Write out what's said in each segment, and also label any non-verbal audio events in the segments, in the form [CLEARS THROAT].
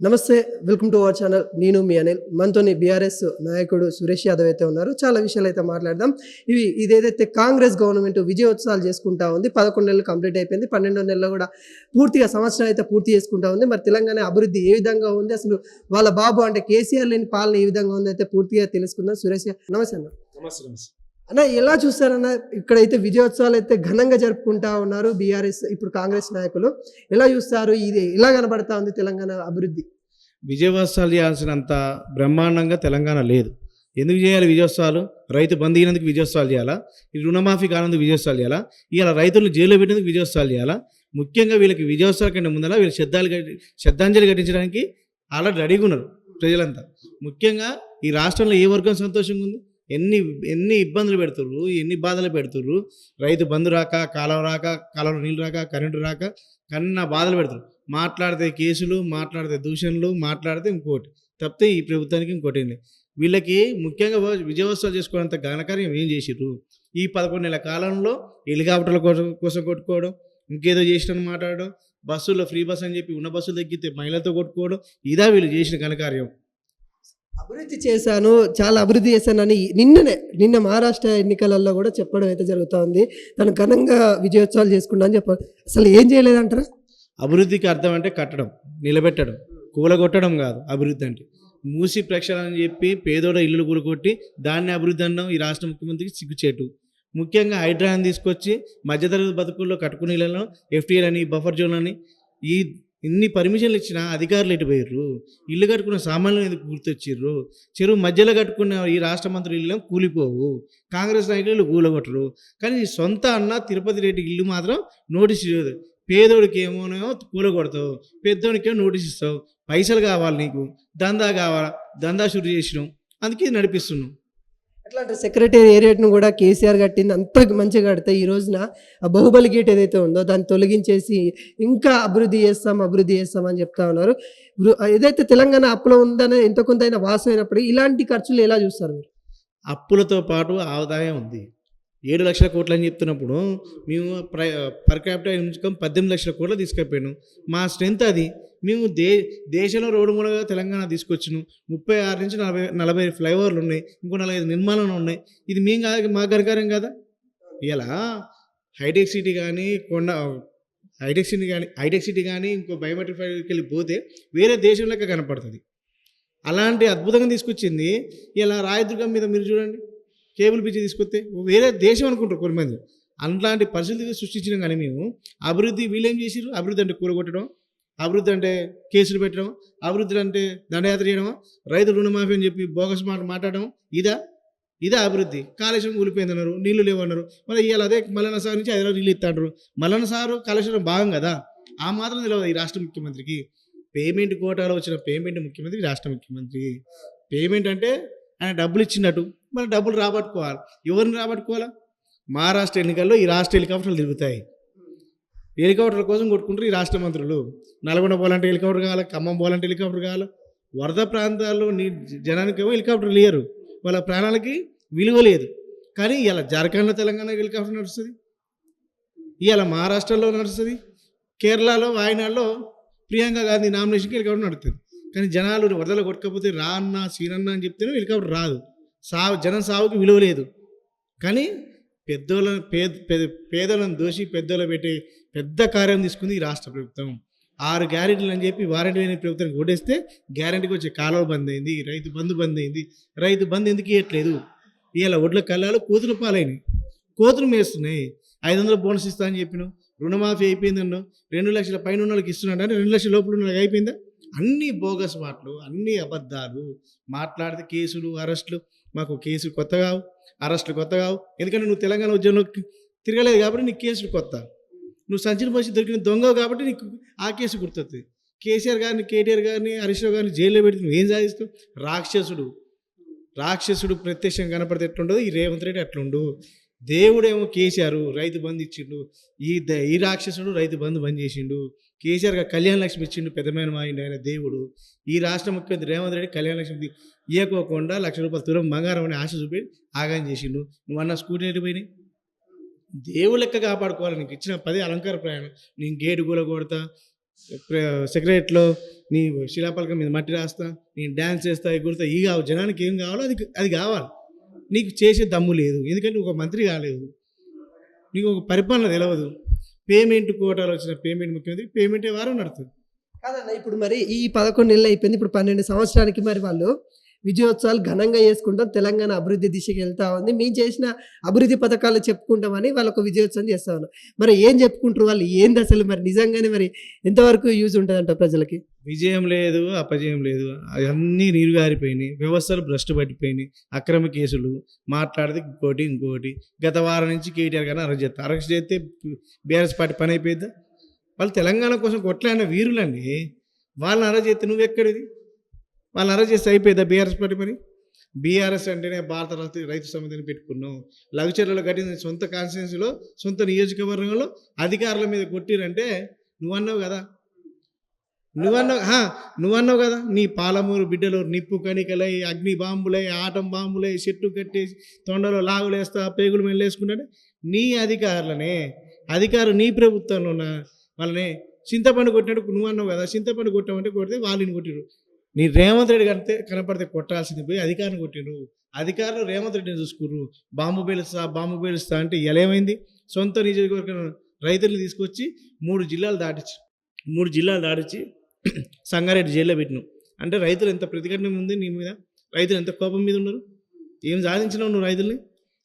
నమస్తే welcome to our channel. నేను మీ అనిల్. మనతోని బీఆర్ఎస్ నాయకుడు సురేష్ యాదవ్ అయితే ఉన్నారు. చాలా విషయాలు అయితే మాట్లాడదాం. ఇవి ఇదేదైతే కాంగ్రెస్ గవర్నమెంట్ విజయోత్సవాలు చేసుకుంటా ఉంది పదకొండు నెలలు కంప్లీట్ అయిపోయింది. పన్నెండో నెలలో కూడా పూర్తిగా సంవత్సరం అయితే పూర్తి చేసుకుంటా ఉంది. మరి తెలంగాణ అభివృద్ధి ఏ విధంగా ఉంది? అసలు వాళ్ళ బాబు అంటే కేసీఆర్ లేని పాలన ఏ విధంగా ఉంది? అయితే పూర్తిగా తెలుసుకుందాం. సురేష్ నమస్తే అన్న. నమస్తే నమస్తే. అన్న ఎలా చూస్తారన్న ఇక్కడైతే విజయోత్సవాలు అయితే ఘనంగా జరుపుకుంటా ఉన్నారు బీఆర్ఎస్ ఇప్పుడు కాంగ్రెస్ నాయకులు. ఎలా చూస్తారు? ఇది ఎలా కనబడతా ఉంది తెలంగాణ అభివృద్ధి? విజయోత్సవాలు చేయాల్సినంత బ్రహ్మాండంగా తెలంగాణ లేదు. ఎందుకు చేయాలి విజయోత్సవాలు? రైతు బంద్ అయినందుకు విజయోత్సవాలు చేయాలా? ఈ రుణమాఫీ కానందుకు విజయోత్సవాలు చేయాలా? ఇలా రైతులను జైల్లో పెట్టినందుకు విజయోత్సవాలు చేయాలా? ముఖ్యంగా వీళ్ళకి విజయోత్సవాల కంటే ముందర వీళ్ళు శ్రద్ధాలు శ్రద్ధాంజలి ఘటించడానికి ఆల్రెడీ రెడీగా ఉన్నారు ప్రజలంతా. ముఖ్యంగా ఈ రాష్ట్రంలో ఏ వర్గం సంతోషంగా ఉంది? ఎన్ని ఎన్ని ఇబ్బందులు పెడుతుర్రు ఎన్ని బాధలు పెడుతుర్రు రైతు బంధు రాక కాలం రాక కాలంలో నీళ్ళు రాక కరెంటు రాక కన్నా బాధలు పెడతారు మాట్లాడితే కేసులు మాట్లాడితే దూషణలు మాట్లాడితే ఇంకోటి. తప్పితే ఈ ప్రభుత్వానికి ఇంకోటి వీళ్ళకి ముఖ్యంగా విజయోత్సవాలు చేసుకోవడంత ఘనకార్యం ఏం చేసిర్రు? ఈ పదకొండు నెలల కాలంలో హెలికాప్టర్ల కోసం కోసం కొట్టుకోవడం ఇంకేదో చేసినని మాట్లాడడం బస్సుల్లో ఫ్రీ బస్ అని చెప్పి ఉన్న బస్సులు తగ్గితే మహిళలతో కొట్టుకోవడం ఇదా వీళ్ళు చేసిన ఘనకార్యం అభివృద్ధి చేశాను చాలా అభివృద్ధి చేశానని నిన్ననే నిన్న మహారాష్ట్ర ఎన్నికలలో కూడా చెప్పడం అయితే జరుగుతూ ఉంది. తను ఘనంగా విజయోత్సవాలు చేసుకున్నా అని చెప్పారు అసలు ఏం చేయలేదంటారా అభివృద్ధికి అర్థం అంటే కట్టడం నిలబెట్టడం కూలగొట్టడం కాదు అభివృద్ధి అంటే. మూసి ప్రక్షాళన అని చెప్పి పేదోడ ఇల్లు కూలగొట్టి దాన్ని అభివృద్ధి అనడం ఈ రాష్ట్ర ముఖ్యమంత్రికి సిగ్గుచేటు. ముఖ్యంగా హైడ్రాన్ తీసుకొచ్చి మధ్యతరగతి బతుకుల్లో కట్టుకునే ఇళ్ళలో ఎఫ్టీఎల్ అని బఫర్ జోన్ అని ఈ ఇన్ని పర్మిషన్లు ఇచ్చిన అధికారులు ఎటుపోయారు ఇల్లు కట్టుకున్న సామాన్లు ఎందుకు గుర్తొచ్చిర్రు? చెరువు మధ్యలో కట్టుకున్న ఈ రాష్ట్ర మంత్రులు ఇల్లు కూలిపోవు? కాంగ్రెస్ నాయకులు కూలగొట్టరు. కానీ సొంత అన్న తిరుపతి రెడ్డి ఇల్లు మాత్రం నోటీస్ ఇవ్వదు. పేదోడికి ఏమోనో కూలగొడతావు. పెద్దోడికేమో నోటీస్ ఇస్తావు. పైసలు కావాలి నీకు. దందా కావాలా? దందా షురు చేసినావు అందుకే నడిపిస్తున్నావు ఎట్లా అంటే సెక్రటరీ ఏరియాను కూడా కేసీఆర్ కట్టింది. అంత మంచిగా కడితే ఈ రోజున ఆ బాహుబలి గేట్ ఏదైతే ఉందో దాన్ని తొలగించేసి ఇంకా అభివృద్ధి చేస్తాం అభివృద్ధి చేస్తాం అని చెప్తా ఉన్నారు. ఏదైతే తెలంగాణ అప్పులో ఉందనే ఎంత కొంత అయినా వాసమైనప్పుడు ఇలాంటి ఖర్చులు ఎలా చూస్తారు మీరు? అప్పులతో పాటు ఆదాయం ఉంది. ఏడు లక్షల కోట్లు అని చెప్తున్నప్పుడు మేము ప్ర పర్ క్యాపిటల్ ఇన్కమ్ పద్దెనిమిది లక్షల కోట్లు తీసుకెళ్ళిపోయాను మా స్ట్రెంత్ అది. మేము దే దేశంలో రోడ్డు మూలగా తెలంగాణ తీసుకొచ్చినాం. ముప్పై ఆరు నుంచి నలభై నలభై ఫ్లైఓవర్లు ఉన్నాయి. ఇంకో నలభై ఐదు నిర్మాణాలు ఉన్నాయి. ఇది మేము కాదు మా గర్కారం కదా? ఇలా హైటెక్ సిటీ కానీ కొండ హైటెక్ సిటీ కానీ హైటెక్ సిటీ కానీ ఇంకో బయోమెట్రిక్ వెళ్ళి పోతే వేరే దేశం లెక్క కనపడుతుంది. అలాంటి అద్భుతంగా తీసుకొచ్చింది. ఇలా రాయదుర్గం మీద మీరు చూడండి. కేబుల్ బ్రిడ్జ్ తీసుకొస్తే వేరే దేశం అనుకుంటారు కొంతమంది. అలాంటి పరిస్థితులు సృష్టించినాం కానీ మేము. అభివృద్ధి వీళ్ళేం చేసిరు అభివృద్ధి అంటే కూరగొట్టడం అభివృద్ధి అంటే కేసులు పెట్టడం అభివృద్ధి అంటే దండయాత్ర చేయడం రైతు రుణమాఫీ అని చెప్పి బోగస్ మాట మాట్లాడడం ఇదా? ఇదే అభివృద్ధి? కాళేశ్వరం కూలిపోయిందన్నారు నీళ్ళు లేవన్నారు. మరి ఇవాళ అదే మల్లన్న సార్ నుంచి హైదరాబాద్ నీళ్ళు ఇస్తాంటారు మల్లన్న సారు కాళేశ్వరం భాగం కదా? ఆ మాత్రం తెలియదు ఈ రాష్ట్ర ముఖ్యమంత్రికి. పేమెంట్ కోటాలో వచ్చిన పేమెంట్ ముఖ్యమంత్రి రాష్ట్ర ముఖ్యమంత్రి. పేమెంట్ అంటే ఆయన డబ్బులు ఇచ్చినట్టు. మరి డబ్బులు రాబట్టుకోవాలి. ఎవరిని రాబట్టుకోవాలా? మహారాష్ట్ర ఎన్నికల్లో ఈ రాష్ట్ర హెలికాప్టర్లు తిరుగుతాయి. హెలికాప్టర్ల కోసం కొట్టుకుంటారు ఈ రాష్ట్ర మంత్రులు. నల్గొండ పోలంటే హెలికాప్టర్ కావాలి ఖమ్మం పోలంటే హెలికాప్టర్ కావాలి. వరద ప్రాంతాల్లో నీ జనానికి ఏమో హెలికాప్టర్ లేరు వాళ్ళ ప్రాణాలకి విలువ లేదు. కానీ ఇలా జార్ఖండ్లో తెలంగాణ హెలికాప్టర్ నడుస్తుంది. ఇవాళ మహారాష్ట్రలో నడుస్తుంది. కేరళలో వాయనాడులో ప్రియాంక గాంధీ నామినేషన్కి హెలికాప్టర్ నడుస్తుంది కానీ జనాలు వరదలు కొట్టకపోతే రా అన్న సీనన్న అని చెప్తేనే హెలికాప్టర్ రాదు. సావు జనం సావుకి విలువ లేదు. కానీ పెద్దోళ్ళ పేద పేద- పేదలను దోషి పెద్దోళ్ళ పెట్టి పెద్ద కార్యం తీసుకుంది ఈ రాష్ట్ర ప్రభుత్వం. ఆరు గ్యారెంటీలు అని చెప్పి వారంటీ లేని ప్రభుత్వానికి ఓడేస్తే గ్యారెంటీకి వచ్చే కాలువ బంద్ అయింది రైతు బంధు బంద్ అయింది. రైతు బంద్ ఎందుకు ఇవ్వట్లేదు ఇవాళ ఒడ్ల కళ్ళాలు కోతులు పాలైనవి కోతులు మేస్తున్నాయి. ఐదు వందల బోనస్ ఇస్తా అని చెప్పినావు. రుణమాఫీ అయిపోయిందన్నో రెండు లక్షల పైన ఉన్న వాళ్ళకి ఇస్తున్నాడు అంటే రెండు లక్షల లోపల ఉన్న వాళ్ళకి అయిపోయిందా? అన్ని బోగస్ మాటలు అన్ని అబద్ధాలు మాట్లాడితే కేసులు అరెస్టులు. మాకు కేసు కొత్త కావు అరెస్టులు కొత్త కావు. ఎందుకంటే నువ్వు తెలంగాణ ఉద్యమంలో తిరగలేదు కాబట్టి నీకు కేసులు కొత్త. నువ్వు సంచిన పోసి దొరికిన దొంగ కాబట్టి నీకు ఆ కేసు గుర్తొస్తుంది కేసీఆర్ గారిని కేటీఆర్ గారిని హరీష్ రావు గారిని జైల్లో పెడితే నువ్వు ఏం సాధిస్తావు? రాక్షసుడు. రాక్షసుడు ప్రత్యక్షం కనపడితే ఎట్లుండదు ఈ రేవంత్ రెడ్డి అట్లుండు. దేవుడేమో కేసీఆర్ రైతు బంధు ఇచ్చిండు. ఈ ద- ఈ రాక్షసుడు రైతు బంధు బంద్ చేసిండు. కేసీఆర్ గారు కళ్యాణ లక్ష్మి ఇచ్చిండు పెద్దమైన మా ఆయన దేవుడు. ఈ రాష్ట్ర ముఖ్యమంత్రి రేవంత్ రెడ్డి కళ్యాణ లక్ష్మి ఇవ్వకోకుండా లక్ష రూపాయల దూరం బంగారం అని ఆశ చూపి ఆగాయం చేసిండు. నువ్వు అన్న స్కూటీ ఎటు పోయినాయి? దేవుడు లెక్క కాపాడుకోవాలి. నీకు ఇచ్చిన పది అలంకార ప్రయాణం. నేను గేటు కూల కొడతా సెక్రటరీలో నీ శిలాపలకం మీద మట్టి రాస్తా నేను డ్యాన్స్ చేస్తా ఎగురుతా. ఈ కావు జనానికి ఏం కావాలో అది అది కావాలి. నీకు చేసే దమ్ము లేదు. ఎందుకంటే ఒక మంత్రి కాలేదు. నీకు ఒక పరిపాలన తెలియదు పేమెంట్ కోటాలు వచ్చిన పేమెంట్ ముఖ్యమంత్రి పేమెంటే వారం నడుతుంది కాదన్న ఇప్పుడు మరి ఈ పదకొండు నెలలు అయిపోయింది. ఇప్పుడు పన్నెండు సంవత్సరానికి మరి వాళ్ళు విజయోత్సవాలు ఘనంగా చేసుకుంటాం. తెలంగాణ అభివృద్ధి దిశకి వెళ్తా ఉంది. మేము చేసిన అభివృద్ధి పథకాలు చెప్పుకుంటామని వాళ్ళకు విజయోత్సవం చేస్తా ఉన్నాం. మరి ఏం చెప్పుకుంటారు వాళ్ళు? ఏంది అసలు మరి? నిజంగానే మరి ఎంతవరకు యూజ్ ఉంటుందంట ప్రజలకి? విజయం లేదు అపజయం లేదు. అవన్నీ నీరు గారిపోయినాయి. వ్యవస్థలు భ్రష్టు పట్టిపోయినాయి. అక్రమ కేసులు మాట్లాడితే ఇంకోటి ఇంకోటి. గత వారం నుంచి కేటీఆర్ గారిని అరెస్ట్ చేస్తారు అరెస్ట్ చేస్తే బీఆర్ఎస్ పార్టీ పని అయిపోయిద్దా వాళ్ళు తెలంగాణ కోసం కొట్లాడిన వీరులండి. వాళ్ళని అరెస్ట్ చేస్తే నువ్వు ఎక్కడిది వాళ్ళు అరెస్ట్ చేస్తే అయిపోయిందా బీఆర్ఎస్ పార్టీ పని బీఆర్ఎస్ అంటేనే భారత రైతు రైతు సమితిని పెట్టుకున్నాం. లగ్చర్లలో కట్టిన సొంత కాన్స్టిట్యున్సీలో సొంత నియోజకవర్గంలో అధికారుల మీద కొట్టిరంటే నువ్వన్నావు కదా. నువ్వన్నావు నువ్వన్నావు కదా. నీ పాలమూరు బిడ్డలు నిప్పు కణికలై అగ్ని బాంబులై ఆటం బాంబులై చెట్టు కట్టేసి తొండలో లాగులేస్తా పేగులు మెల్లేసుకుంటే నీ అధికారులనే అధికారులు నీ ప్రభుత్వంలో ఉన్న వాళ్ళని చింతపండు కొట్టినట్టు నువ్వు అన్నావు కదా. చింతపండు కొట్టామంటే కొడితే వాళ్ళని కొట్టిరు నీ రేవంత్ రెడ్డి కడితే కనపడితే కొట్టాల్సింది పోయి అధికారిని కొట్టిరు అధికారులు రేవంత్ రెడ్డిని చూసుకుర్రు. బాంబు పేలుస్తా బాంబు పేలుస్తా అంటే ఎలేమైంది ఏమైంది సొంత నియోజకవర్గం రైతులు తీసుకొచ్చి మూడు జిల్లాలు దాటించి మూడు జిల్లాలు దాటించి [CLEARS THROAT] సంగారెడ్డి జైల్లో పెట్టినావు అంటే రైతులు ఎంత ప్రతిఘటన ఉంది నీ మీద? రైతులు ఎంత కోపం మీద ఉన్నారు? ఏం సాధించినావు నువ్వు రైతుల్ని?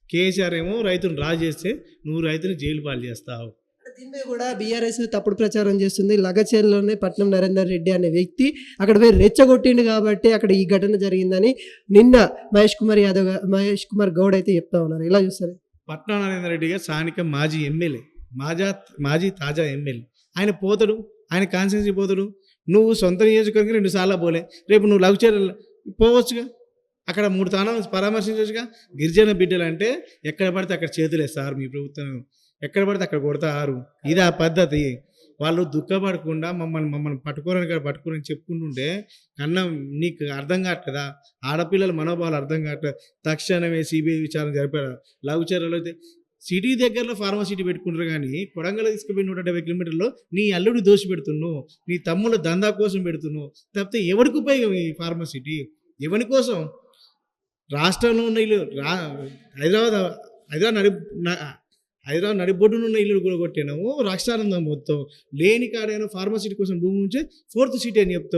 కేసీఆర్ ఏమో రైతులను రా చేస్తే నువ్వు రైతుని జైలు పాలు చేస్తావు. దీని కూడా బీఆర్ఎస్ తప్పుడు ప్రచారం చేస్తుంది. లగచేరిలోనే పట్నం నరేందర్ రెడ్డి అనే వ్యక్తి అక్కడ పోయి రెచ్చగొట్టిండు కాబట్టి అక్కడ ఈ ఘటన జరిగిందని నిన్న మహేష్ కుమార్ యాదవ్ మహేష్ కుమార్ గౌడ్ అయితే చెప్తా ఉన్నారు. ఇలా చూస్తారు? పట్నం నరేంద్ర రెడ్డి గారు స్థానిక మాజీ ఎమ్మెల్యే మాజా మాజీ తాజా ఎమ్మెల్యే. ఆయన పోతడు ఆయన కాన్స్టిట్యూన్సీ పోతడు. నువ్వు సొంత నియోజకవర్గం రెండు సార్లు పోలే. రేపు నువ్వు లవ్ పోవచ్చుగా. అక్కడ మూడు స్థానాలు పరామర్శించవచ్చుగా గిరిజన బిడ్డలు అంటే ఎక్కడ పడితే అక్కడ చేతులేస్తారు మీ ప్రభుత్వం. ఎక్కడ పడితే అక్కడ కొడతారు ఇది ఆ పద్ధతి. వాళ్ళు దుఃఖపడకుండా మమ్మల్ని మమ్మల్ని పట్టుకోరని కాదు పట్టుకోరని చెప్పుకుంటుంటే కన్నా నీకు అర్థం కావట్లేదా ఆడపిల్లల మనోభావాలు అర్థం కావట్లేదు. తక్షణమే సిబిఐ విచారణ జరిపారు. లవ్ చర్యలు అయితే సిటీ దగ్గరలో ఫార్మసిటీ పెట్టుకుంటారు కానీ కొడంగల్ తీసుకుపోయి నూట డెబ్బై కిలోమీటర్లో నీ అల్లుడు దోషి పెడుతున్నావు నీ తమ్ముళ్ళ దందా కోసం పెడుతున్నావు తప్పితే ఎవరికి ఉపయోగం ఈ ఫార్మసిటీ ఎవరి కోసం? రాష్ట్రంలో ఉన్న ఇల్లు రా హైదరాబాద్ హైదరాబాద్ నడి హైదరాబాద్ నడిబొడ్డున ఉన్న ఇల్లు కూడా కొట్టినాము. రాష్ట్రానందం మొత్తం. లేని కాడైనా ఫార్మసిటీ కోసం భూమి ఉంచే ఫోర్త్ సిటీ అని చెప్తాం.